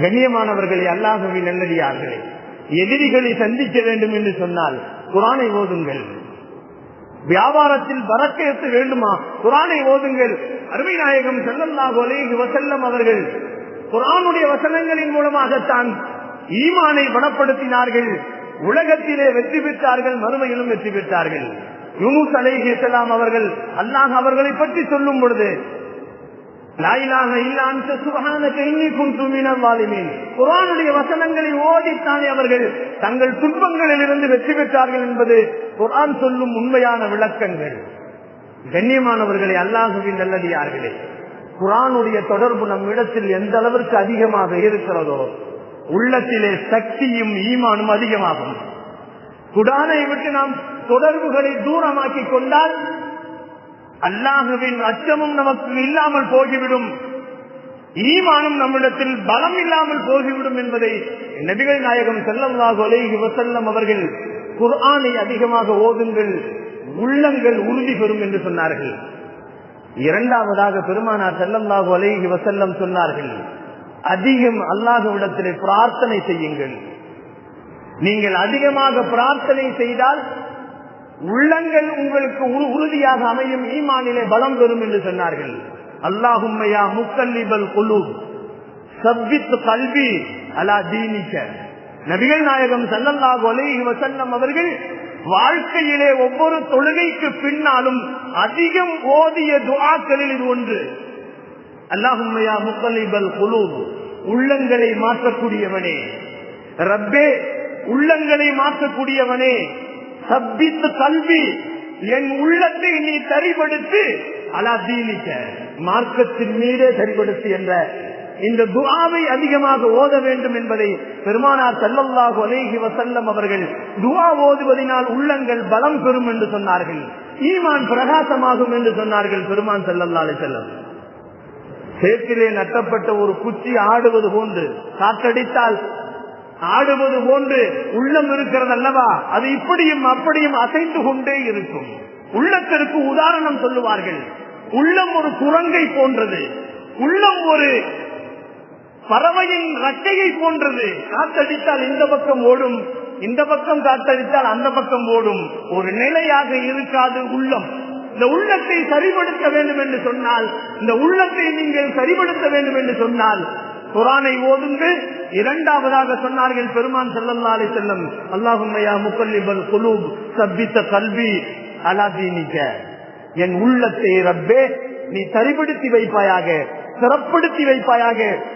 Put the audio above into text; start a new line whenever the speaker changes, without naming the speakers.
கண்ணியமானவர்களை அல்லாஹுவின் நல்லடியார்களே. எதிரிகளை சந்திக்க வேண்டும் என்று சொன்னால் குரானை ஓதுங்கள். வியாபாரத்தில் பறக்கேற்று வேண்டுமா? குரானை ஓதுங்கள். அருமை நாயகம் செல்லல்லாஹு அலைஹி வசல்லம் அவர்கள் குரானுடைய வசனங்களின் மூலமாகத்தான் ஈமானை பலப்படுத்தினார்கள். உலகத்திலே வெற்றி பெற்றார்கள் மறுமையிலும் வெற்றி பெற்றார்கள். யூனுஸ் அலேஹி இஸ்லாம் அவர்கள் அல்லாஹ் அவர்களை பற்றி சொல்லும் பொழுது குரானுடைய வசனங்களை ஓடித்தானே அவர்கள். தங்கள் துன்பங்களில் இருந்து வெற்றி பெற்றார்கள் என்பது குரான் சொல்லும் உண்மையான விளக்கங்கள். கண்ணியமானவர்களை அல்லாஹுவின் நல்லடியார்களே குரானுடைய தொடர்பு நம் இடத்தில் எந்த அளவிற்கு அதிகமாக இருக்கிறதோ உள்ளத்திலே சக்தியும் ஈமானும் அதிகமாகும். குடானை விட்டு நாம் தொடர்புகளை தூரமாக்கி கொண்டால் அல்லாஹுவின் அச்சமும் நமக்கு இல்லாமல் போகிவிடும். ஈமானும் நம்மிடத்தில் பலம் இல்லாமல் போகிவிடும் என்பதை நபிகள் நாயகம் செல்லம்லாக அலைஹி வசல்லம் அவர்கள் குர்ஆனை அதிகமாக ஓதுங்கள் உள்ளங்கள் உறுதி பெறும் என்று சொன்னார்கள். இரண்டாவதாக பெருமானார் செல்லம்லாக அலைஹி வசல்லம் சொன்னார்கள் அதிகம் அல்லாஹுவிடத்திலே பிரார்த்தனை செய்யுங்கள். நீங்கள் அதிகமாக பிரார்த்தனை செய்தால் உள்ளங்கள் உங்களுக்கு உறுதியாக அமையும் ஈமானிலே பலம் பெறும் என்று சொன்னார்கள். அல்லாஹும்மையா முக்கல்லிபல் குழு சப்பித் கல்வி அலா தீனிக்க. நபிகள் நாயகம் சல்லல்லாஹு அலைஹி வசல்லம் அவர்கள் வாழ்க்கையிலே ஒவ்வொரு தொழுகைக்கு பின்னாலும் அதிகம் ஓதிய துவாக்களில் இது ஒன்று. அல்லாஹும்மையா முக்கல்லிபல் குழு உள்ளங்களை மாற்றக்கூடியவனே. ரப்பே உள்ளங்களை மாற்றக்கூடியவனே. சப்பித்து கல்வி. என் உள்ளத்தை நீ சரிபடுத்து அலாதீனிக்க மார்க்கத்தின் மீதே சரிபடுத்து என்ற இந்த துவாவை அதிகமாக ஓத வேண்டும் என்பதை பெருமானார் செல்லல்லாஹு அலேஹி வசல்லம் அவர்கள் துவா ஓதுவதனால் உள்ளங்கள் பலம் பெறும் என்று சொன்னார்கள். ஈமான் பிரகாசமாகும் என்று சொன்னார்கள் பெருமான் செல்லல்லா அலை செல்லம் சேற்றிலே நட்டப்பட்ட ஒரு குச்சி ஆடுவது போன்று காற்றடித்தால் ஆடுவது போன்று உள்ளம் இருக்கிறது அல்லவா? அது இப்படியும் அப்படியும் அசைந்து கொண்டே இருக்கும். உள்ளத்திற்கு உதாரணம் சொல்லுவார்கள். உள்ளம் ஒரு குரங்கை போன்றது. உள்ளம் ஒரு பறவையின் ரக்கையை போன்றது. காத்தடித்தால் இந்த பக்கம் ஓடும் இந்த பக்கம் காத்தடித்தால் அந்த பக்கம் ஓடும். ஒரு நிலையாக இருக்காது உள்ளம். இந்த உள்ளத்தை சரிபடுத்த வேண்டும் என்று சொன்னால் இந்த உள்ளத்தை நீங்கள் சரிபடுத்த வேண்டும் என்று சொன்னால் குரானை ஓதுங்கள் இரண்டாவதாக சொன்னார்கள் பெருமான் செல்லல்லா அலை செல்லம் அல்லாஹுமையா முக்கல்லிபல் குலூப் சப்பித்த கல்வி அலாதீனிக்க என் உள்ளத்தை ரப்பே நீ சரிபடுத்தி வைப்பாயாக சிறப்படுத்தி வைப்பாயாக.